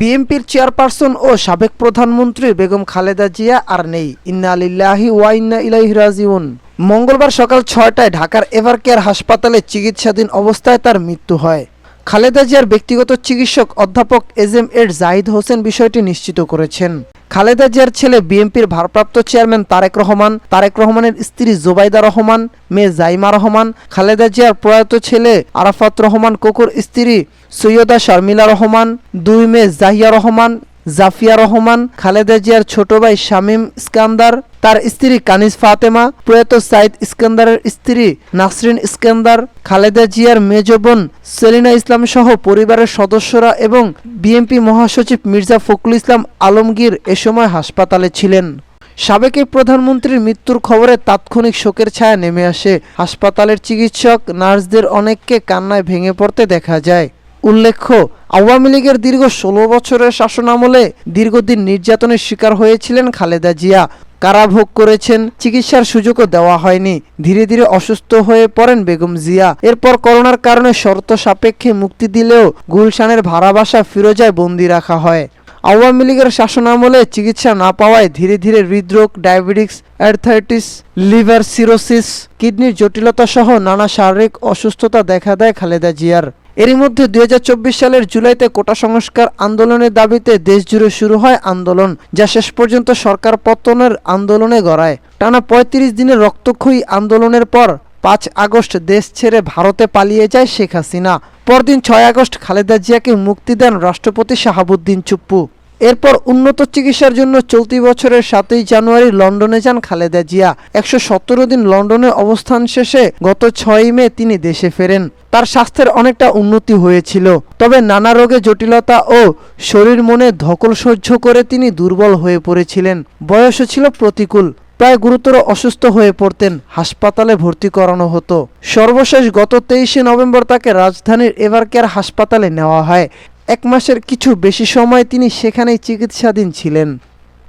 বিএনপির চেয়ারপারসন ও সাবেক প্রধানমন্ত্রী বেগম খালেদা জিয়া আর নেই। ইন্না আলিল্লাহি ওয়া ইন্না ইলাইহি রাজিউন। মঙ্গলবার সকাল ছয়টায় ঢাকার এভারকেয়ার হাসপাতালে চিকিৎসাধীন অবস্থায় তার মৃত্যু হয়। খালেদা জিয়ার ব্যক্তিগত চিকিৎসক অধ্যাপক এজ এম এর জাহিদ হোসেন বিষয়টি নিশ্চিত করেছেন। খালেদা জিয়ার ছেলে বিএনপির ভারপ্রাপ্ত চেয়ারম্যান তারেক রহমান, তারেক রহমানের স্ত্রী জোবাইদা রহমান, মেয়ে জাইমা রহমান, খালেদা জিয়ার প্রয়াত ছেলে আরাফাত রহমান, কোকুর স্ত্রী সৈয়দা শর্মিলা রহমান, দুই মেয়ে জাহিয়া রহমান, জাফিয়া রহমান, খালেদা জিয়ার ছোট ভাই শামীম ইস্কান্দার তার স্ত্রী কানিজ ফাতেমা, প্রয়াত সাইদ ইস্কান্দারের স্ত্রী নাসরিন ইস্কান্দার, খালেদা জিয়ার মেজ বোন সেলিনা ইসলাম সহ পরিবারের সদস্যরা এবং বিএনপি মহাসচিব মির্জা ফখরুল ইসলাম আলমগীর এ সময় হাসপাতালে ছিলেন। সাবেক প্রধানমন্ত্রীর মৃত্যুর খবরে তাৎক্ষণিক শোকের ছায়া নেমে আসে। হাসপাতালের চিকিৎসক, নার্সদের অনেককে কান্নায় ভেঙে পড়তে দেখা যায়। উল্লেখ্য, আওয়ামী লীগের দীর্ঘ ষোলো বছরের শাসনামলে দীর্ঘদিন নির্যাতনের শিকার হয়েছিলেন খালেদা জিয়া। কারাভোগ করেছেন, চিকিৎসার সুযোগও দেওয়া হয়নি। ধীরে ধীরে অসুস্থ হয়ে পড়েন বেগম জিয়া। এরপর করোনার কারণে শর্ত সাপেক্ষে মুক্তি দিলেও গুলশানের ভাড়া বাসা ফিরোজায় বন্দি রাখা হয়। আওয়ামী লীগের শাসনামলে চিকিৎসা না পাওয়ায় ধীরে ধীরে হৃদরোগ ডায়াবেটিক্স অ্যারথাইটিস লিভার সিরোসিস, কিডনির জটিলতা সহ নানা শারীরিক অসুস্থতা দেখা দেয় খালেদা জিয়ার। এরই মধ্যে দুই হাজার চব্বিশ সালের জুলাইতে কোটা সংস্কার আন্দোলনের দাবিতে দেশজুড়ে শুরু হয় আন্দোলন, যা শেষ পর্যন্ত সরকার পতনের আন্দোলনে গড়ায়। টানা পঁয়ত্রিশ দিনের রক্তক্ষয়ী আন্দোলনের পর পাঁচ আগস্ট দেশ ছেড়ে ভারতে পালিয়ে যায় শেখ হাসিনা। পরদিন ছয় আগস্ট খালেদা জিয়াকে মুক্তি দেন রাষ্ট্রপতি শাহাবুদ্দিন চুপ্পু। এরপর উন্নত চিকিৎসার জন্য চলতি বছরের সাতই জানুয়ারি লন্ডনে যান খালেদা জিয়া। একশো সতেরো দিন লন্ডনে অবস্থান শেষে গত ছয়ই মে তিনি দেশে ফেরেন। তার স্বাস্থ্যের অনেকটা উন্নতি হয়েছিল। তবে নানা রোগে জটিলতা ও শরীর মনে ধকল সহ্য করে তিনি দুর্বল হয়ে পড়েছিলেন। বয়সও ছিল প্রতিকূল। প্রায় গুরুতর অসুস্থ হয়ে পড়তেন। হাসপাতালে ভর্তি করানো হতো। সর্বশেষ গত তেইশে নভেম্বর তাকে রাজধানীর এভারকেয়ার হাসপাতালে নেওয়া হয়। এক মাসের কিছু বেশি সময় তিনি সেখানেই চিকিৎসাধীন ছিলেন।